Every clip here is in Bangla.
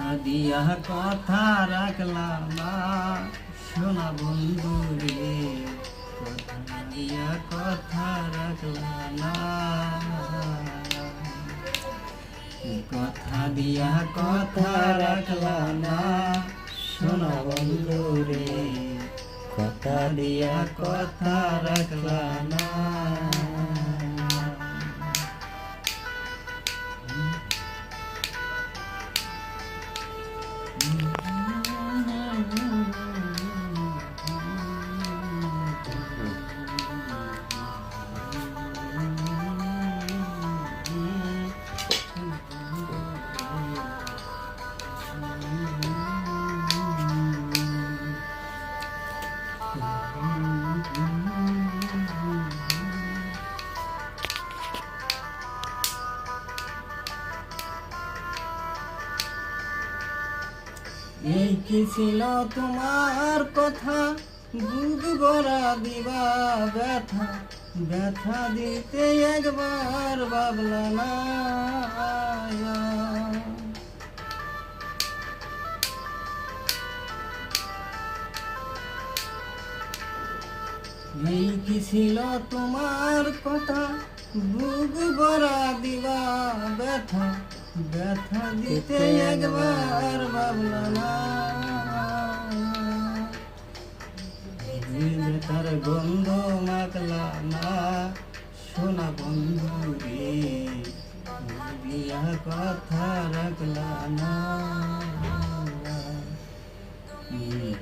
কথা দিয়া কথা রাখলাম শোনা বন্ধু রে, কথা দিয়া কথা রাখলাম কথা দিয়া কথা রাখলাম শোনা বন্ধু রে, কথা দিয়া কথা রাখলাম এই কি ছিল তোমার কথা? বুক ভরা দিবা ব্যথা। ব্যথা দিতে একবার বাবলা না। এই কি ছিল তোমার কথা? বুক ভরা দিবা ব্যথা। ব্যথা দিতে একবার বাবলা না। তার গন্ধ মাকলা না। সোনা বন্ধু রে দিয়া কথা রাখলা না।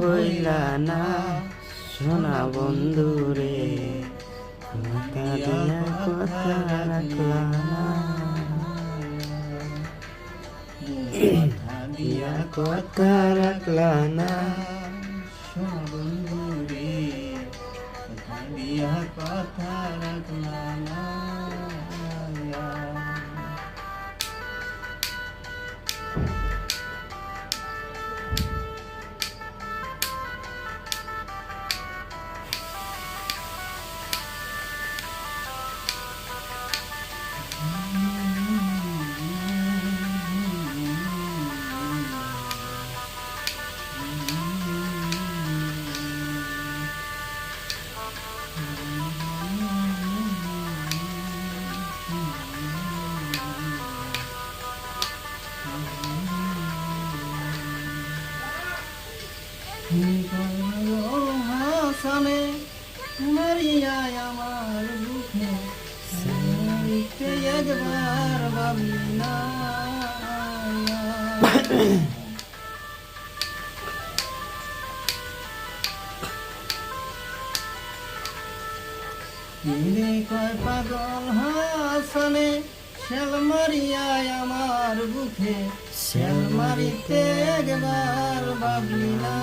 হইলা না, সোনা বন্ধু রে কথা দিয়া কথা রাখলা না। দিয়া কথা রাখলা না শোনা বন্ধু রে কথা কথা রাখলা না। হাসানে মারিয়ায় আমার বুকে সারিতে একবার ভাবলি না কিরে কয় পাগল হাসানে শেল আমার বুকে শেল মারিতে একবার ভাবলি না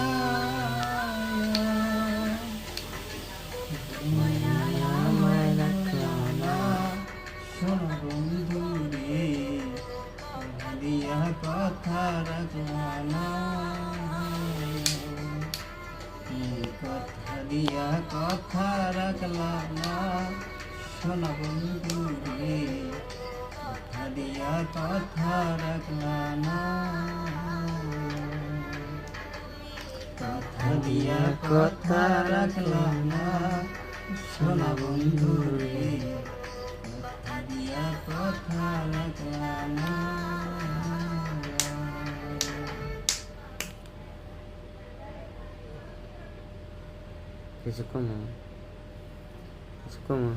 কথা রাখলা কথা দিয়া কথা রাখলা না। শোনা বন্ধু কথা দিয়া কথা রাখলা না। কথা দিয়া কথা রাখলা না। শোনা বন্ধু রে, কথা দিয়া কথা রাখলা না। 気づくも気づくも